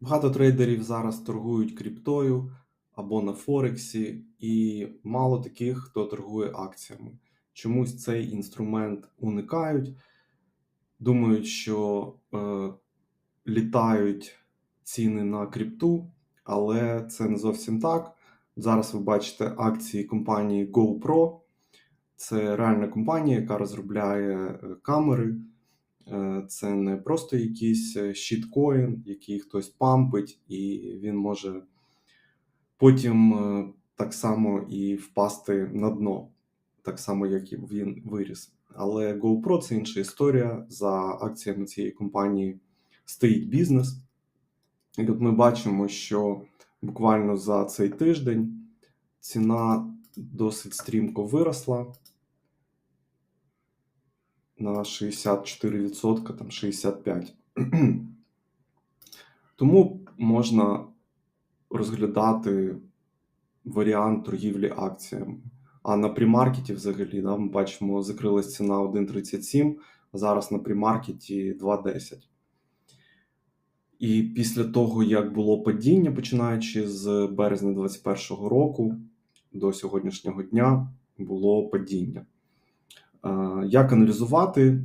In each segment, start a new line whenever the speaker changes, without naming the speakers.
Багато трейдерів зараз торгують кріптою або на Форексі, і мало таких, хто торгує акціями. Чомусь цей інструмент уникають, думають, що е, літають ціни на крипту, але це не зовсім так. Зараз ви бачите акції компанії GoPro. Це реальна компанія, яка розробляє е, камери. Е, Це не просто якийсь е, щіткоін, який хтось пампить, і він може потім е, так само і впасти на дно, так само, як і він виріс. Але GoPro це інша історія. За акціями цієї компанії стоїть бізнес. І от ми бачимо, що буквально за цей тиждень ціна досить стрімко виросла на 64%, там 65%. Тому можна розглядати варіант торгівлі акціями. А на примаркеті взагалі да, ми бачимо, закрилась ціна 1,37, а зараз на примаркеті 2,10. І після того, як було падіння, починаючи з березня 2021 року до сьогоднішнього дня, було падіння. Е, Як аналізувати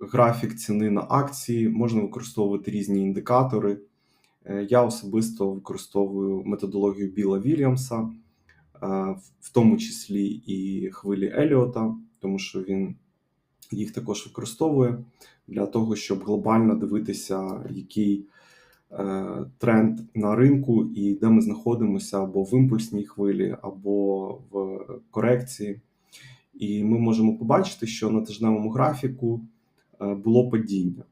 графік ціни на акції? Можна використовувати різні індикатори. Е, Я особисто використовую методологію Біла Вільямса, е, в тому числі і хвилі Еліота, тому що він їх також використовує для того, щоб глобально дивитися, який тренд на ринку і де ми знаходимося або в імпульсній хвилі, або в корекції. І ми можемо побачити, що на тижневому графіку е, було падіння.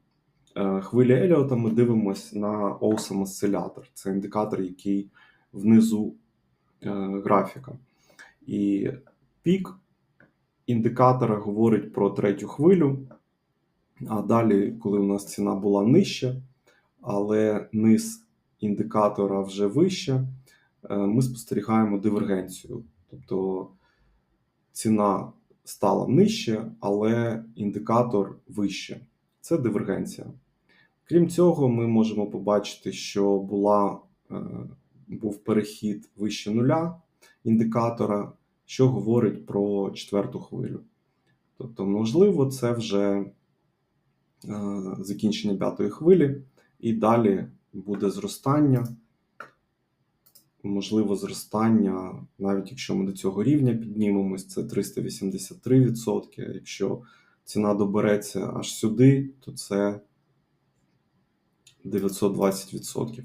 Е, Хвилі Еліота ми дивимося на Awesome Oscillator. Це індикатор, який внизу е, графіка. І пік індикатора говорить про третю хвилю. А далі, коли у нас ціна була нижча, але низ індикатора вже вище, ми спостерігаємо дивергенцію. Тобто ціна стала нижче, але індикатор вище. Це дивергенція. Крім цього, ми можемо побачити, що була, е, був перехід вище нуля індикатора, що говорить про четверту хвилю. Тобто, можливо, це вже е, закінчення п'ятої хвилі, і далі буде зростання. Можливо, зростання, навіть якщо ми до цього рівня піднімемось, це 383%. Якщо ціна добереться аж сюди, то це 920%.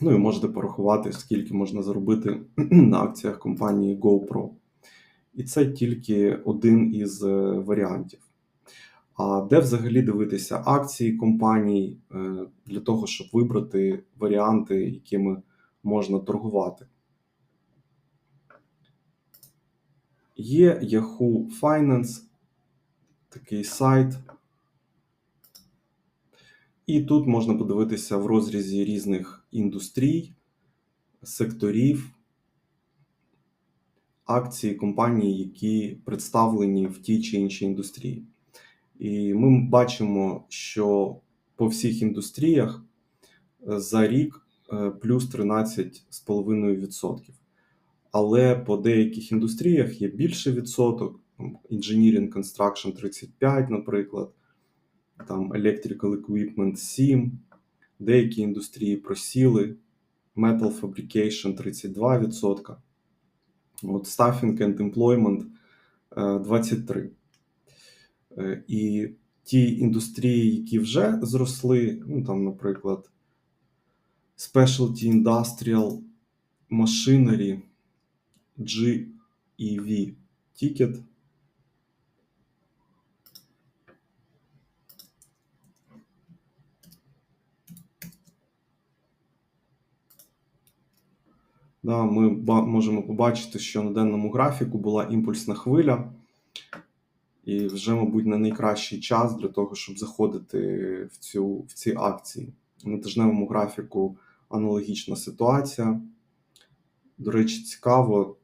Ну і можете порахувати, скільки можна заробити на акціях компанії GoPro. І це тільки один із е, варіантів. А де взагалі дивитися акції компаній е, для того, щоб вибрати варіанти, якими можна торгувати? Є Yahoo Finance, такий сайт. І тут можна подивитися в розрізі різних індустрій, секторів, акції компаній, які представлені в тій чи іншій індустрії. І ми бачимо, що по всіх індустріях за рік плюс 13,5%. Але по деяких індустріях є більше відсоток, Engineering Construction 35, наприклад, там Electrical Equipment 7, деякі індустрії просіли, Metal Fabrication 32%, от Staffing and Employment е, 23%. Е, І ті індустрії, які вже зросли, ну там, наприклад, Specialty Industrial Machinery GEV Ticket. Да, ми можемо побачити, що на денному графіку була імпульсна хвиля, і вже, мабуть, не найкращий час для того, щоб заходити в, цю, в ці акції. На тижневому графіку аналогічна ситуація. До речі, цікаво,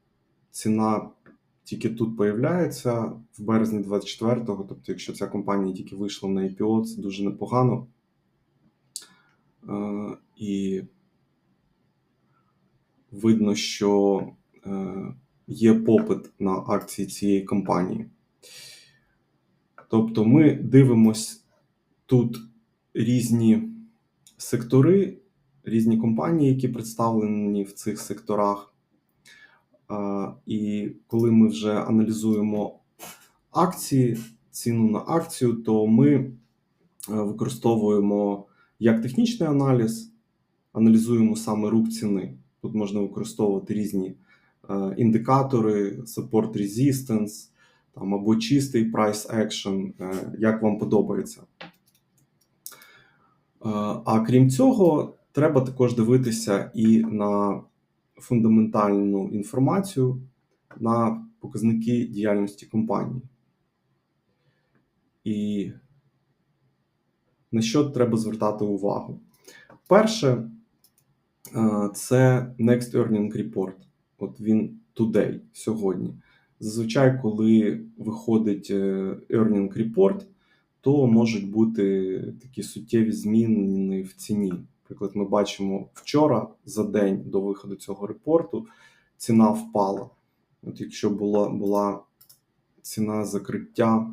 ціна тільки тут появляється в березні 24-го. Тобто, якщо ця компанія тільки вийшла на IPO, це дуже непогано. Е, І видно, що е, є попит на акції цієї компанії. Тобто ми дивимось тут різні сектори, різні компанії, які представлені в цих секторах. І коли ми вже аналізуємо акції, ціну на акцію, то ми е, використовуємо як технічний аналіз, аналізуємо саме рух ціни. Тут можна використовувати різні е, індикатори, support resistance, там, або чистий price action, е, як вам подобається. А крім цього, треба також дивитися і на фундаментальну інформацію, на показники діяльності компанії. І на що треба звертати увагу? Перше, е, це Next Earning Report. От він today, сьогодні. Зазвичай, коли виходить е, Earning Report, то можуть бути такі суттєві зміни в ціні. Наприклад, ми бачимо вчора за день до виходу цього репорту ціна впала. От Якщо була була ціна закриття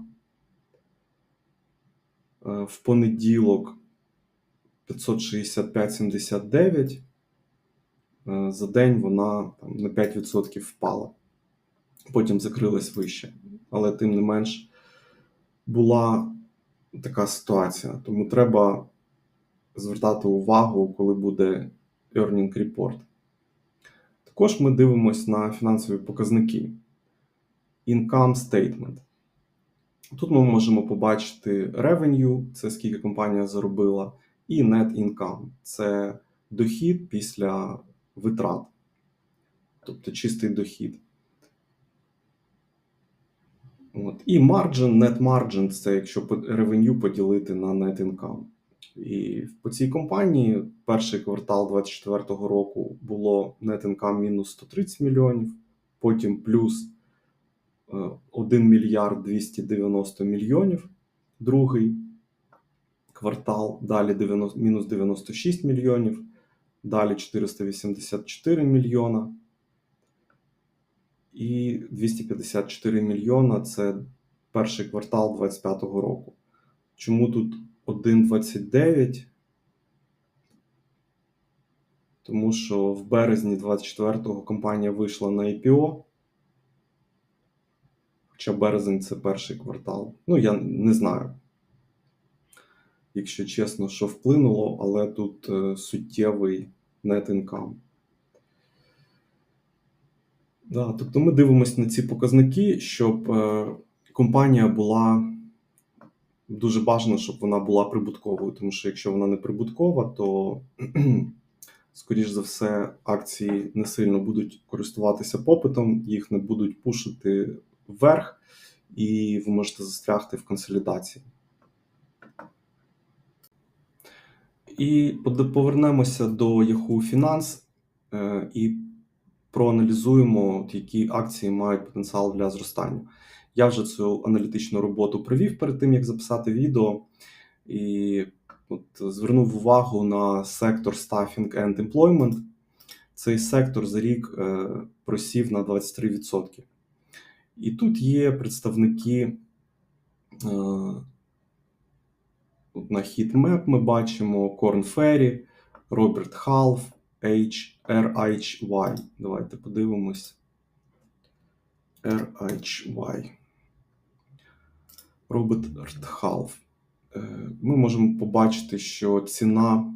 е, в понеділок 565,79, е, за день вона там, на 5% впала. Потім закрилась вище. Але тим не менш була така ситуація. Тому треба звертати увагу, коли буде Earning Report. Також ми дивимося на фінансові показники. Income Statement. Тут ми можемо побачити revenue, це скільки компанія заробила, і net income це дохід після витрат, тобто чистий дохід. От. І margin, net margin це якщо revenue поділити на net income. І по цій компанії перший квартал 2024 року було net income мінус 130 мільйонів, потім плюс 1 мільярд 290 мільйонів, другий квартал, далі 90, мінус 96 мільйонів, далі 484 мільйона. І 254 мільйона це перший квартал 2025 року. Чому тут 1,29? Тому що в березні 24-го компанія вийшла на IPO. Хоча березень це перший квартал. Ну, я не знаю, якщо чесно, що вплинуло, але тут е, суттєвий net income. Да, тобто ми дивимося на ці показники, щоб е, компанія була дуже бажано, щоб вона була прибутковою. Тому що якщо вона не прибуткова, то, скоріш за все, акції не сильно будуть користуватися попитом, їх не будуть пушити вверх, і ви можете застрягти в консолідації. І повернемося до Yahoo Finance е, і проаналізуємо, які акції мають потенціал для зростання. Я вже цю аналітичну роботу провів перед тим, як записати відео, і от звернув увагу на сектор Staffing and Employment. Цей сектор за рік е, просів на 23%. І тут є представники е, на HeatMap ми бачимо Корн Ferry, Роберт Халф, RHY. Давайте подивимось. RHY. Роберт Халф. Ми можемо побачити, що ціна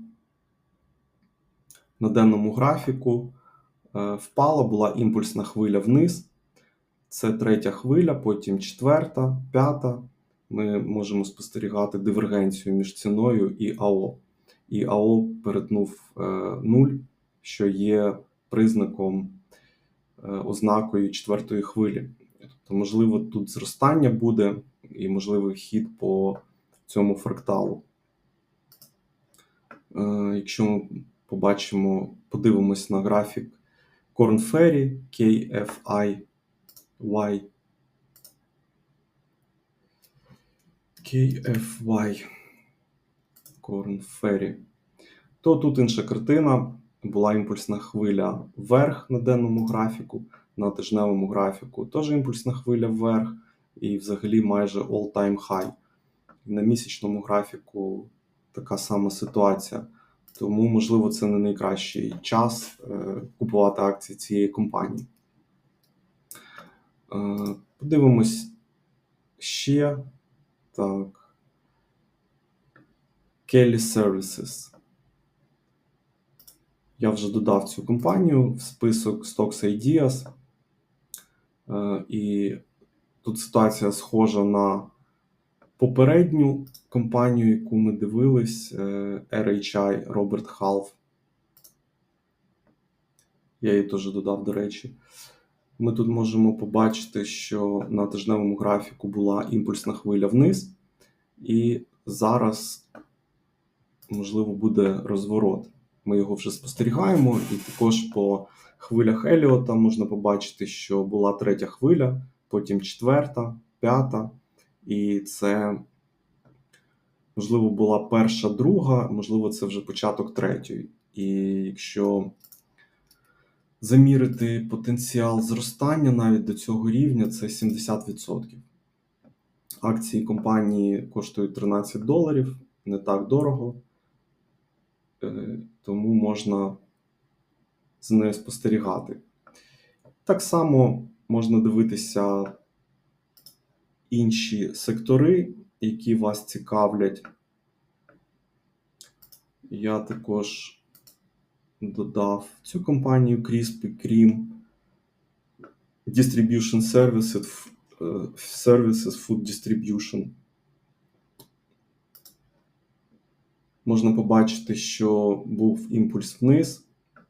на денному графіку е, впала, була імпульсна хвиля вниз. Це третя хвиля, потім четверта, п'ята. Ми можемо спостерігати дивергенцію між ціною і АО. І АО перетнув е, нуль, що є признаком, е, ознакою четвертої хвилі. Тобто, можливо, тут зростання буде і можливий хід по цьому фракталу. Е, якщо ми побачимо, подивимось на графік Corn Ferry KFI Y. KFY Corn Ferry. то тут інша картина. Була імпульсна хвиля вверх на денному графіку, на тижневому графіку теж імпульсна хвиля вверх, і взагалі майже all-time high. На місячному графіку така сама ситуація. Тому, можливо, це не найкращий час е, купувати акції цієї компанії. Е, Подивимось ще. Так. Kelly Services. Я вже додав цю компанію в список Stocks Ideas. Е, І тут ситуація схожа на попередню компанію, яку ми дивились, е, RHI Роберт Халф. Я її теж додав, до речі. Ми тут можемо побачити, що на тижневому графіку була імпульсна хвиля вниз, і зараз, можливо, буде розворот. Ми його вже спостерігаємо, і також по хвилях Еліота можна побачити, що була третя хвиля, потім четверта, п'ята, і це, можливо, була перша, друга, можливо, це вже початок третьої. І якщо замірити потенціал зростання навіть до цього рівня, це 70%. Акції компанії коштують 13 доларів, не так дорого, Е, тому можна з нею спостерігати. Так само можна дивитися інші сектори, які вас цікавлять. Я також додав цю компанію Crispy Kreme Distribution Services, е, Services Food Distribution. Можна побачити, що був імпульс вниз,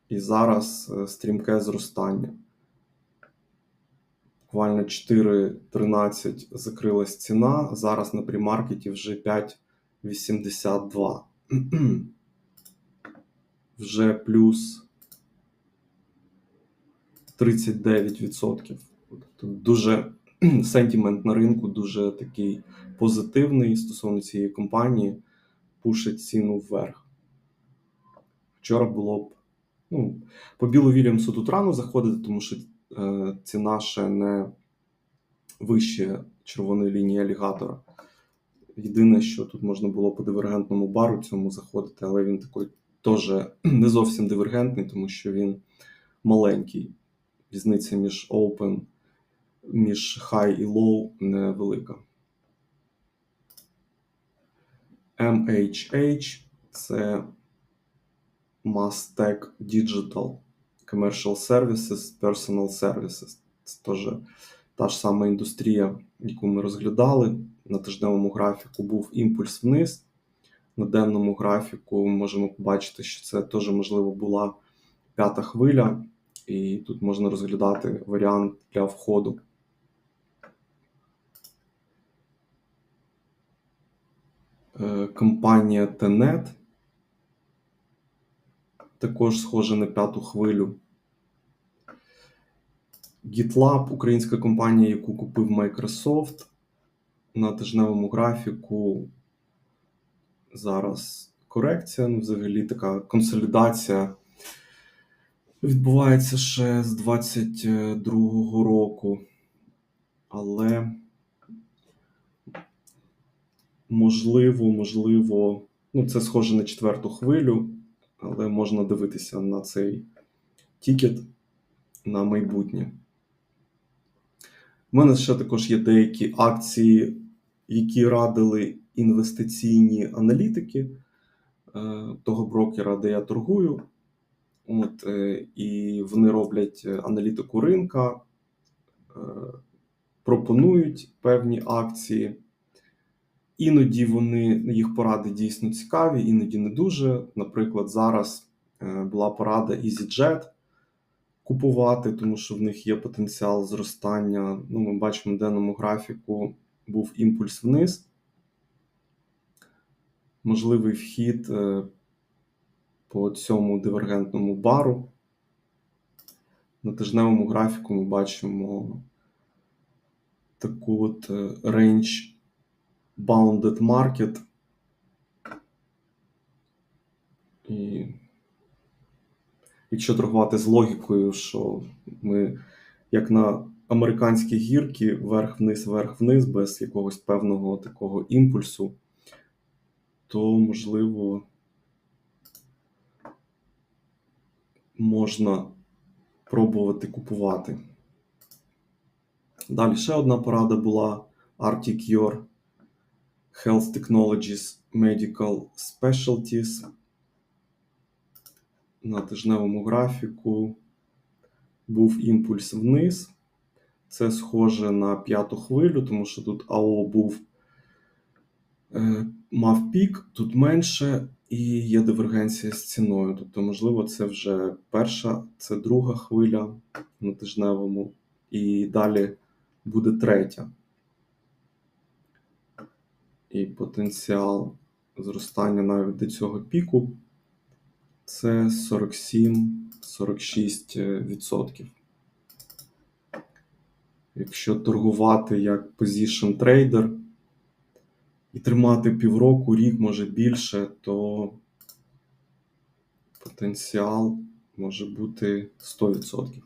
і зараз е, стрімке зростання. Буквально 4.13 закрилась ціна. Зараз на примаркеті вже 5,82. Вже плюс 39%. Тут дуже сентимент на ринку дуже такий позитивний стосовно цієї компанії, пушить ціну вверх. Вчора було б. Ну, по Білу Вільямсу тут рано заходити, тому що ціна ще не вище червоної лінії алігатора. Єдине, що тут можна було по дивергентному бару цьому заходити, але він такий теж не зовсім дивергентний, тому що він маленький. Різниця між open, між high і low невелика. MHH це Mastec Digital Commercial Services, Personal Services. Це теж та ж сама індустрія, яку ми розглядали. На тижневому графіку був імпульс вниз. На денному графіку можемо побачити, що це теж, можливо, була п'ята хвиля, і тут можна розглядати варіант для входу. Е, Компанія Tenet також схожа на п'яту хвилю. GitLab, українська компанія, яку купив Microsoft на тижневому графіку. Зараз корекція, ну, взагалі така консолідація відбувається ще з 22-го року. Але можливо, можливо, ну, це схоже на четверту хвилю, але можна дивитися на цей тікет на майбутнє. У мене ще також є деякі акції, які радили інвестиційні аналітики е, того брокера, де я торгую. От, е, І вони роблять аналітику ринка, е, пропонують певні акції. Іноді вони їх поради дійсно цікаві, іноді не дуже. Наприклад, зараз була порада EasyJet купувати, тому що в них є потенціал зростання. Ну, Ми бачимо, на денному графіку був імпульс вниз. Можливий вхід по цьому дивергентному бару. На тижневому графіку ми бачимо таку от range bounded market, І якщо торгувати з логікою, що ми як на американські гірки, вверх-вниз, вверх-вниз, без якогось певного такого імпульсу, то можливо можна пробувати купувати. Далі ще одна порада була Arctic Your Health Technologies Medical Specialties. На тижневому графіку був імпульс вниз. Це схоже на п'яту хвилю, тому що тут АО був, е, мав пік, тут менше, і є дивергенція з ціною. Тобто, можливо, це вже перша, це друга хвиля на тижневому, і далі буде третя. І потенціал зростання навіть до цього піку це 47-46%. Якщо торгувати як position trader і тримати півроку, рік, може більше, то потенціал може бути 100%.